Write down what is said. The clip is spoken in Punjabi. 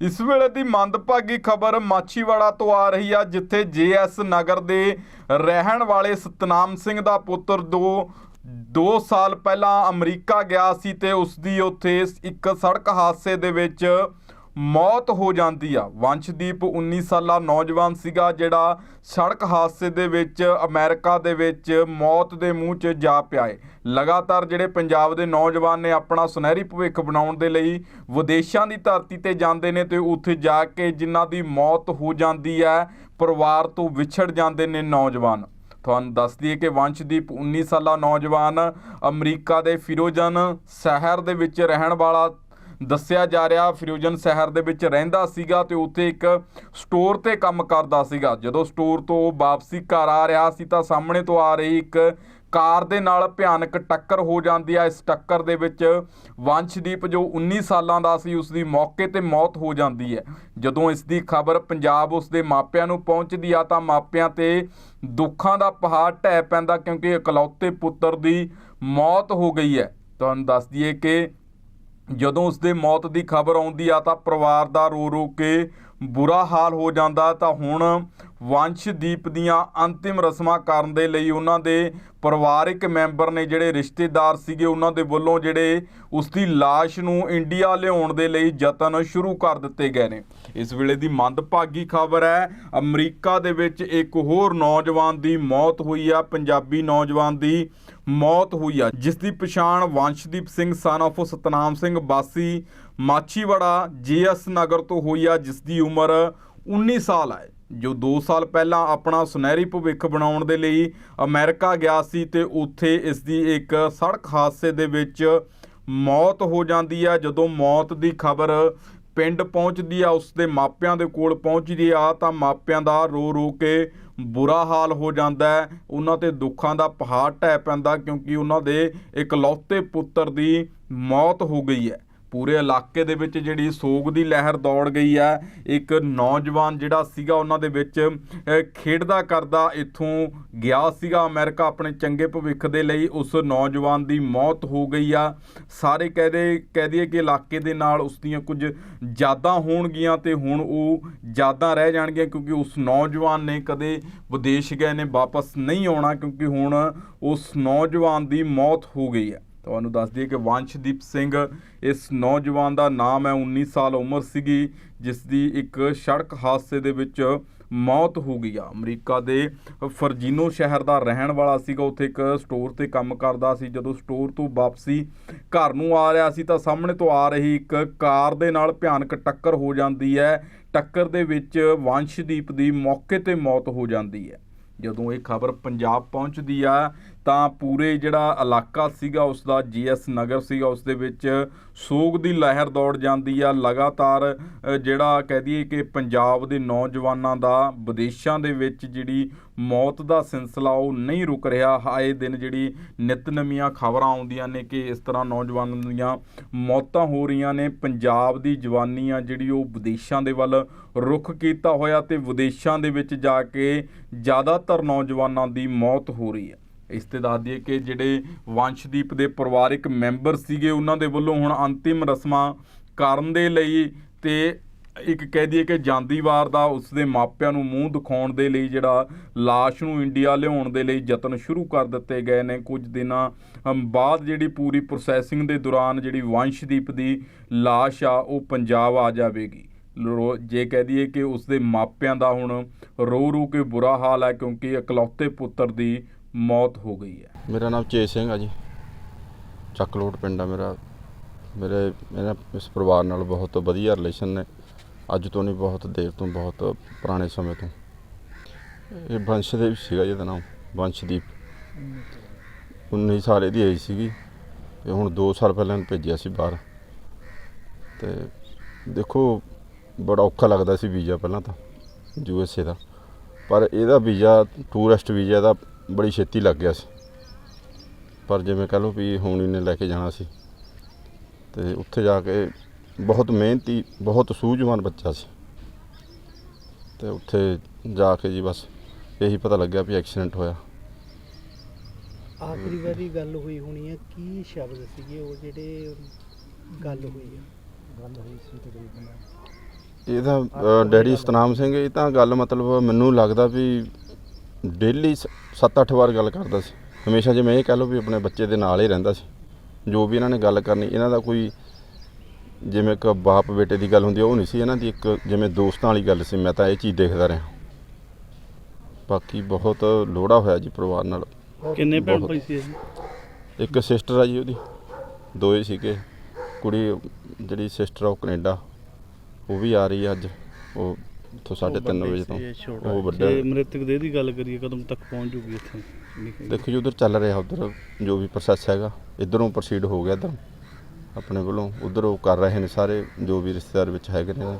ਇਸ ਵੇਲੇ ਦੀ ਮੰਦਭਾਗੀ ਖਬਰ ਮਾਛੀਵਾੜਾ ਤੋਂ ਆ ਰਹੀ ਆ, ਜਿੱਥੇ ਜੇਐਸ ਨਗਰ ਦੇ ਰਹਿਣ ਵਾਲੇ ਸਤਨਾਮ ਸਿੰਘ ਦਾ ਪੁੱਤਰ ਦੋ 2 ਸਾਲ ਪਹਿਲਾਂ ਅਮਰੀਕਾ ਗਿਆ ਸੀ ਤੇ ਉਸ ਦੀ ਉੱਥੇ ਇੱਕ ਸੜਕ ਹਾਦਸੇ ਦੇ ਵਿੱਚ ਮੌਤ ਹੋ ਜਾਂਦੀ ਆ। ਵੰਸ਼ਦੀਪ 19 ਸਾਲਾ ਨੌਜਵਾਨ ਸੀਗਾ ਜਿਹੜਾ ਸੜਕ ਹਾਦਸੇ ਦੇ ਵਿੱਚ, ਅਮਰੀਕਾ ਦੇ ਵਿੱਚ ਮੌਤ ਦੇ ਮੂੰਹ 'ਚ ਜਾ ਪਿਆ ਏ। ਲਗਾਤਾਰ ਜਿਹੜੇ ਪੰਜਾਬ ਦੇ ਨੌਜਵਾਨ ਨੇ ਆਪਣਾ ਸੁਨਹਿਰੀ ਭਵਿੱਖ ਬਣਾਉਣ ਦੇ ਲਈ ਵਿਦੇਸ਼ਾਂ ਦੀ ਧਰਤੀ ਤੇ ਜਾਂਦੇ ਨੇ ਤੇ ਉੱਥੇ ਜਾ ਕੇ ਜਿਨ੍ਹਾਂ ਦੀ ਮੌਤ ਹੋ ਜਾਂਦੀ ਹੈ, ਪਰਿਵਾਰ ਤੋਂ ਵਿਛੜ ਜਾਂਦੇ ਨੇ ਨੌਜਵਾਨ। ਤੁਹਾਨੂੰ ਦੱਸ ਦਈਏ ਕਿ ਵੰਸ਼ਦੀਪ 19 ਸਾਲਾ ਨੌਜਵਾਨ ਅਮਰੀਕਾ ਦੇ ਫਿਰੋਜਨ ਸ਼ਹਿਰ ਦੇ ਵਿੱਚ ਰਹਿਣ ਵਾਲਾ ਦੱਸਿਆ ਜਾ ਰਿਹਾ ਫਿਰੋਜਨ ਸ਼ਹਿਰ ਦੇ ਵਿੱਚ ਰਹਿੰਦਾ ਸੀਗਾ ਤੇ ਉੱਥੇ ਇੱਕ ਸਟੋਰ ਤੇ ਕੰਮ ਕਰਦਾ ਸੀਗਾ। ਜਦੋਂ ਸਟੋਰ ਤੋਂ ਵਾਪਸੀ ਘਰ ਆ ਰਿਹਾ ਸੀ ਤਾਂ ਸਾਹਮਣੇ ਤੋਂ ਆ ਰਹੀ ਇੱਕ ਕਾਰ ਦੇ ਨਾਲ ਭਿਆਨਕ ਟੱਕਰ ਹੋ ਜਾਂਦੀ ਆ। ਇਸ ਟੱਕਰ ਦੇ ਵਿੱਚ ਵੰਸ਼ਦੀਪ, ਜੋ 19 ਸਾਲਾਂ ਦਾ ਸੀ ਉਸ ਦੀ ਮੌਕੇ ਤੇ ਮੌਤ ਹੋ ਜਾਂਦੀ ਹੈ। ਜਦੋਂ ਇਸ ਦੀ ਖਬਰ ਪੰਜਾਬ ਉਸ ਦੇ ਮਾਪਿਆਂ ਨੂੰ ਪਹੁੰਚਦੀ ਆ ਤਾਂ ਮਾਪਿਆਂ ਤੇ ਦੁੱਖਾਂ ਦਾ ਪਹਾੜ ਢਹਿ ਪੈਂਦਾ ਕਿਉਂਕਿ ਇਕਲੌਤੇ ਪੁੱਤਰ ਦੀ ਮੌਤ ਹੋ ਗਈ ਹੈ। ਤੁਹਾਨੂੰ ਦੱਸ ਦਈਏ ਕਿ ਜਦੋਂ ਉਸ ਦੇ ਮੌਤ ਦੀ ਖਬਰ ਆਉਂਦੀ ਆ ਤਾਂ ਪਰਿਵਾਰ ਦਾ ਰੋ ਰੋ ਕੇ ਬੁਰਾ ਹਾਲ ਹੋ ਜਾਂਦਾ ਤਾਂ ਹੁਣ ਵੰਸ਼ਦੀਪ ਦੀਆਂ ਅੰਤਿਮ ਰਸਮਾਂ ਕਰਨ ਦੇ ਲਈ ਉਹਨਾਂ ਦੇ ਪਰਿਵਾਰਕ ਮੈਂਬਰ ਨੇ ਜਿਹੜੇ ਰਿਸ਼ਤੇਦਾਰ ਸੀਗੇ, ਉਹਨਾਂ ਦੇ ਵੱਲੋਂ ਜਿਹੜੇ ਉਸ ਦੀ ਲਾਸ਼ ਨੂੰ ਇੰਡੀਆ ਲਿਆਉਣ ਦੇ ਲਈ ਯਤਨ ਸ਼ੁਰੂ ਕਰ ਦਿੱਤੇ ਗਏ ਨੇ। ਇਸ ਵੇਲੇ ਦੀ ਮੰਦਭਾਗੀ ਖਬਰ ਹੈ, ਅਮਰੀਕਾ ਦੇ ਵਿੱਚ ਇੱਕ ਹੋਰ ਨੌਜਵਾਨ ਦੀ ਮੌਤ ਹੋਈ ਆ, ਪੰਜਾਬੀ ਨੌਜਵਾਨ ਦੀ ਮੌਤ ਹੋਈ ਆ, ਜਿਸ ਦੀ ਪਛਾਣ ਵੰਸ਼ਦੀਪ ਸਿੰਘ ਸਨ of ਸਤਨਾਮ ਸਿੰਘ ਬਾਸੀ, ਮਾਛੀਵਾੜਾ, ਜੀਐਸ ਨਗਰ ਤੋਂ ਹੋਈ ਆ, ਜਿਸ ਦੀ ਉਮਰ 19 ਸਾਲ ਹੈ ਜੋ 2 ਸਾਲ ਪਹਿਲਾਂ ਆਪਣਾ ਸੁਨਹਿਰੀ ਭਵਿੱਖ ਬਣਾਉਣ ਦੇ ਲਈ ਅਮਰੀਕਾ ਗਿਆ ਸੀ ਤੇ ਉੱਥੇ ਇਸ ਦੀ ਇੱਕ ਸੜਕ ਹਾਦਸੇ ਦੇ ਵਿੱਚ ਮੌਤ ਹੋ ਜਾਂਦੀ ਆ। ਜਦੋਂ ਮੌਤ ਦੀ ਖਬਰ ਪਿੰਡ ਪਹੁੰਚਦੀ ਆ ਉਸ ਦੇ ਮਾਪਿਆਂ ਦੇ ਕੋਲ ਪਹੁੰਚਦੀ ਆ, ਤਾਂ ਮਾਪਿਆਂ ਦਾ ਰੋ ਰੋ ਕੇ ਬੁਰਾ ਹਾਲ ਹੋ ਜਾਂਦਾ ਹੈ। ਉਹਨਾਂ ਤੇ ਦੁੱਖਾਂ ਦਾ ਪਹਾੜ ਢਹਿ ਪੈਂਦਾ ਕਿਉਂਕਿ ਉਹਨਾਂ ਦੇ ਇਕਲੌਤੇ ਪੁੱਤਰ ਦੀ ਮੌਤ ਹੋ ਗਈ ਹੈ। ਪੂਰੇ ਇਲਾਕੇ ਦੇ ਵਿੱਚ ਜਿਹੜੀ ਸੋਗ ਦੀ ਲਹਿਰ ਦੌੜ ਗਈ ਹੈ। ਇੱਕ ਨੌਜਵਾਨ ਜਿਹੜਾ ਸੀਗਾ, ਉਹਨਾਂ ਦੇ ਵਿੱਚ ਖੇਡਦਾ ਕਰਦਾ ਇੱਥੋਂ ਗਿਆ ਸੀਗਾ ਅਮਰੀਕਾ ਆਪਣੇ ਚੰਗੇ ਭਵਿੱਖ ਦੇ ਲਈ। ਉਸ ਨੌਜਵਾਨ ਦੀ ਮੌਤ ਹੋ ਗਈ ਆ। ਸਾਰੇ ਕਹਦੇ ਕਹਿ ਦਈਏ ਕਿ ਇਲਾਕੇ ਦੇ ਨਾਲ ਉਸ ਦੀਆਂ ਕੁਝ ਯਾਦਾਂ ਹੋਣਗੀਆਂ ਤੇ ਹੁਣ ਉਹ ਯਾਦਾਂ ਰਹਿ ਜਾਣਗੀਆਂ ਕਿਉਂਕਿ ਉਸ ਨੌਜਵਾਨ ਨੇ ਕਦੇ ਵਿਦੇਸ਼ ਗਏ ਨੇ, ਵਾਪਸ ਨਹੀਂ ਆਉਣਾ ਕਿਉਂਕਿ ਹੁਣ ਉਸ ਨੌਜਵਾਨ ਦੀ ਮੌਤ ਹੋ ਗਈ ਹੈ। ਤੁਹਾਨੂੰ ਦੱਸ ਦਈਏ ਕਿ ਵੰਸ਼ਦੀਪ ਸਿੰਘ ਇਸ ਨੌਜਵਾਨ ਦਾ ਨਾਮ ਹੈ 19 ਸਾਲ ਉਮਰ ਸੀਗੀ ਜਿਸ ਦੀ ਇੱਕ ਸੜਕ ਹਾਦਸੇ ਦੇ ਵਿੱਚ ਮੌਤ ਹੋ ਗਈ ਆ। ਅਮਰੀਕਾ ਦੇ ਫਰਜੀਨੋ ਸ਼ਹਿਰ ਦਾ ਰਹਿਣ ਵਾਲਾ ਸੀਗਾ, ਉੱਥੇ ਇੱਕ ਸਟੋਰ ਤੇ ਕੰਮ ਕਰਦਾ ਸੀ। ਜਦੋਂ ਸਟੋਰ ਤੋਂ ਵਾਪਸੀ ਘਰ ਨੂੰ ਆ ਰਿਹਾ ਸੀ, ਤਾਂ ਸਾਹਮਣੇ ਤੋਂ ਆ ਰਹੀ ਇੱਕ ਕਾਰ ਦੇ ਨਾਲ ਭਿਆਨਕ ਟੱਕਰ ਹੋ ਜਾਂਦੀ ਹੈ। ਟੱਕਰ ਦੇ ਵਿੱਚ ਵੰਸ਼ਦੀਪ ਦੀ ਮੌਕੇ ਤੇ ਮੌਤ ਹੋ ਜਾਂਦੀ ਹੈ। ਜਦੋਂ ਇਹ ਖਬਰ ਪੰਜਾਬ ਪਹੁੰਚਦੀ ਆ, ਤਾਂ ਪੂਰੇ ਜਿਹੜਾ ਇਲਾਕਾ ਸੀਗਾ ਉਸ ਦਾ ਜੀਐਸ ਨਗਰ ਸੀਗਾ ਉਸ ਦੇ ਵਿੱਚ ਸੋਗ ਦੀ ਲਹਿਰ ਦੌੜ ਜਾਂਦੀ ਆ। ਲਗਾਤਾਰ ਜਿਹੜਾ ਕਹਿ ਦਈਏ ਕਿ ਪੰਜਾਬ ਦੇ ਨੌਜਵਾਨਾਂ ਦਾ, ਵਿਦੇਸ਼ਾਂ ਦੇ ਵਿੱਚ ਜਿਹੜੀ ਮੌਤ ਦਾ ਸਿਲਸਿਲਾ ਉਹ ਨਹੀਂ ਰੁਕ ਰਿਹਾ। ਆਏ ਦਿਨ ਜਿਹੜੀ ਨਿਤ ਨਵੀਆਂ ਖਬਰਾਂ ਆਉਂਦੀਆਂ ਨੇ ਕਿ ਇਸ ਤਰ੍ਹਾਂ ਨੌਜਵਾਨਾਂ ਦੀਆਂ ਮੌਤਾਂ ਹੋ ਰਹੀਆਂ ਨੇ। ਪੰਜਾਬ ਦੀ ਜਵਾਨੀ ਆ ਜਿਹੜੀ ਉਹ ਵਿਦੇਸ਼ਾਂ ਦੇ ਵੱਲ ਰੁਖ ਕੀਤਾ ਹੋਇਆ ਤੇ ਵਿਦੇਸ਼ਾਂ ਦੇ ਵਿੱਚ ਜਾ ਕੇ ਜ਼ਿਆਦਾਤਰ ਨੌਜਵਾਨਾਂ ਦੀ ਮੌਤ ਹੋ ਰਹੀ ਹੈ। ਇਸ ਤੇ ਦੱਸ ਦਈਏ ਕਿ ਜਿਹੜੇ ਵੰਸ਼ਦੀਪ ਦੇ ਪਰਿਵਾਰਿਕ ਮੈਂਬਰ ਸੀਗੇ, ਉਹਨਾਂ ਦੇ ਵੱਲੋਂ ਹੁਣ ਅੰਤਿਮ ਰਸਮਾਂ ਕਰਨ ਦੇ ਲਈ ਤੇ ਇੱਕ ਕਹਿ ਦਈਏ ਕਿ ਜਾਂਦੀ ਵਾਰ ਦਾ ਉਸ ਦੇ ਮਾਪਿਆਂ ਨੂੰ ਮੂੰਹ ਦਿਖਾਉਣ ਦੇ ਲਈ ਜਿਹੜਾ ਲਾਸ਼ ਨੂੰ ਇੰਡੀਆ ਲਿਆਉਣ ਦੇ ਲਈ ਯਤਨ ਸ਼ੁਰੂ ਕਰ ਦਿੱਤੇ ਗਏ ਨੇ। ਕੁਝ ਦਿਨਾਂ ਬਾਅਦ ਜਿਹੜੀ ਪੂਰੀ ਪ੍ਰੋਸੈਸਿੰਗ ਦੇ ਦੌਰਾਨ ਜਿਹੜੀ ਵੰਸ਼ਦੀਪ ਦੀ ਲਾਸ਼ ਆ, ਉਹ ਪੰਜਾਬ ਆ ਜਾਵੇਗੀ। ਰੋ- ਜੇ ਕਹਿ ਦਈਏ ਕਿ ਉਸ ਦੇ ਮਾਪਿਆਂ ਦਾ ਹੁਣ ਰੋ ਰੋ ਕੇ ਬੁਰਾ ਹਾਲ ਹੈ ਕਿਉਂਕਿ ਇਕਲੌਤੇ ਪੁੱਤਰ ਦੀ ਮੌਤ ਹੋ ਗਈ ਹੈ। ਮੇਰਾ ਨਾਮ ਚੇਤ ਸਿੰਘ ਆ ਜੀ। ਚੱਕਲੋਟ ਪਿੰਡ ਆ ਮੇਰਾ। ਮੇਰੇ, ਮੇਰਾ ਇਸ ਪਰਿਵਾਰ ਨਾਲ ਬਹੁਤ ਵਧੀਆ ਰਿਲੇਸ਼ਨ ਨੇ। ਅੱਜ ਤੋਂ ਨਹੀਂ, ਬਹੁਤ ਦੇਰ ਤੋਂ, ਬਹੁਤ ਪੁਰਾਣੇ ਸਮੇਂ ਤੋਂ। ਇਹ ਵੰਸ਼ਦੀਪ ਸੀਗਾ ਜਿਹਦਾ ਨਾਮ ਵੰਸ਼ਦੀਪ 19 ਸਾਲ ਇਹਦੀ ਏਜ ਸੀਗੀ ਤੇ ਹੁਣ 2 ਸਾਲ ਪਹਿਲਾਂ ਇਹਨੂੰ ਭੇਜਿਆ ਸੀ ਬਾਹਰ। ਤੇ ਦੇਖੋ, ਬੜਾ ਔਖਾ ਲੱਗਦਾ ਸੀ ਵੀਜ਼ਾ ਪਹਿਲਾਂ ਤਾਂ, ਯੂ ਐਸ ਏ ਦਾ। ਪਰ ਇਹਦਾ ਵੀਜ਼ਾ ਟੂਰਿਸਟ ਵੀਜ਼ਾ ਦਾ ਬੜੀ ਛੇਤੀ ਲੱਗ ਗਿਆ ਸੀ। ਪਰ ਜਿਵੇਂ ਕਹ ਲਓ ਵੀ ਹੁਣ ਇਹਨੇ ਲੈ ਕੇ ਜਾਣਾ ਸੀ। ਤੇ ਉੱਥੇ ਜਾ ਕੇ ਬਹੁਤ ਮਿਹਨਤੀ ਬਹੁਤ ਸੂਝਵਾਨ ਬੱਚਾ ਸੀ। ਤੇ ਉੱਥੇ ਜਾ ਕੇ ਜੀ ਬਸ ਇਹੀ ਪਤਾ ਲੱਗਿਆ ਵੀ ਐਕਸੀਡੈਂਟ ਹੋਇਆ। ਆਖਰੀ ਵਾਰੀ ਗੱਲ ਹੋਈ ਹੋਣੀ ਹੈ ਕੀ ਸ਼ਬਦ ਸੀਗੇ ਉਹ ਜਿਹੜੇ ਗੱਲ ਹੋਈ ਹੈ? ਗੱਲ ਹੋਈ ਸੀ ਤਕਰੀਬਨ। ਇਹ ਤਾਂ ਡੈਡੀ ਸਤਨਾਮ ਸਿੰਘ ਇਹ ਤਾਂ ਗੱਲ ਮਤਲਬ ਮੈਨੂੰ ਲੱਗਦਾ ਵੀ ਡੇਲੀ 7-8 ਵਾਰ ਗੱਲ ਕਰਦਾ ਸੀ। ਹਮੇਸ਼ਾ ਜਿਵੇਂ ਇਹ ਕਹਿ ਲਓ ਵੀ ਆਪਣੇ ਬੱਚੇ ਦੇ ਨਾਲ ਹੀ ਰਹਿੰਦਾ ਸੀ। ਜੋ ਵੀ ਇਹਨਾਂ ਨੇ ਗੱਲ ਕਰਨੀ ਇਹਨਾਂ ਦਾ ਕੋਈ ਜਿਵੇਂ ਇੱਕ ਬਾਪ ਬੇਟੇ ਦੀ ਗੱਲ ਹੁੰਦੀ ਆ ਉਹ ਨਹੀਂ ਸੀ ਇਹਨਾਂ ਦੀ ਇੱਕ ਜਿਵੇਂ ਦੋਸਤਾਂ ਵਾਲੀ ਗੱਲ ਸੀ ਮੈਂ ਤਾਂ ਇਹ ਚੀਜ਼ ਦੇਖਦਾ ਰਿਹਾ। ਬਾਕੀ ਬਹੁਤ ਲੋੜਾ ਹੋਇਆ ਜੀ ਪਰਿਵਾਰ ਨਾਲ। ਕਿੰਨੇ ਭੈਣ ਬਹੁਤ। ਭਾਈ ਸੀ ਇਹ? ਇੱਕ ਸਿਸਟਰ ਆ ਜੀ ਉਹਦੀ ਦੋਏ ਸੀਗੇ। ਕੁੜੀ ਜਿਹੜੀ ਸਿਸਟਰ ਆ ਉਹ ਕੈਨੇਡਾ ਉਹ ਵੀ ਆ ਰਹੀ ਆ ਅੱਜ। ਉਹ ਤੋਂ 3:30 ਵਜੇ ਤੋਂ। ਉਹ ਵੱਡਾ। ਜੇ ਮ੍ਰਿਤਕ ਦੇਹ ਦੀ ਗੱਲ ਕਰੀਏ ਕਦੋਂ ਤੱਕ ਪਹੁੰਚ ਜੂਗੀ ਇੱਥੇ। ਦੇਖੋ ਜੀ ਉਧਰ ਚੱਲ ਰਿਹਾ ਉਧਰ ਜੋ ਵੀ ਪ੍ਰੋਸੈਸ ਹੈਗਾ ਇਧਰੋਂ ਪ੍ਰੋਸੀਡ ਹੋ ਗਿਆ ਇੱਧਰ। ਆਪਣੇ ਵੱਲੋਂ ਉਧਰ ਉਹ ਕਰ ਰਹੇ ਨੇ ਸਾਰੇ ਜੋ ਵੀ ਰਿਸ਼ਤੇਦਾਰ ਵਿੱਚ ਹੈਗੇ ਨੇ।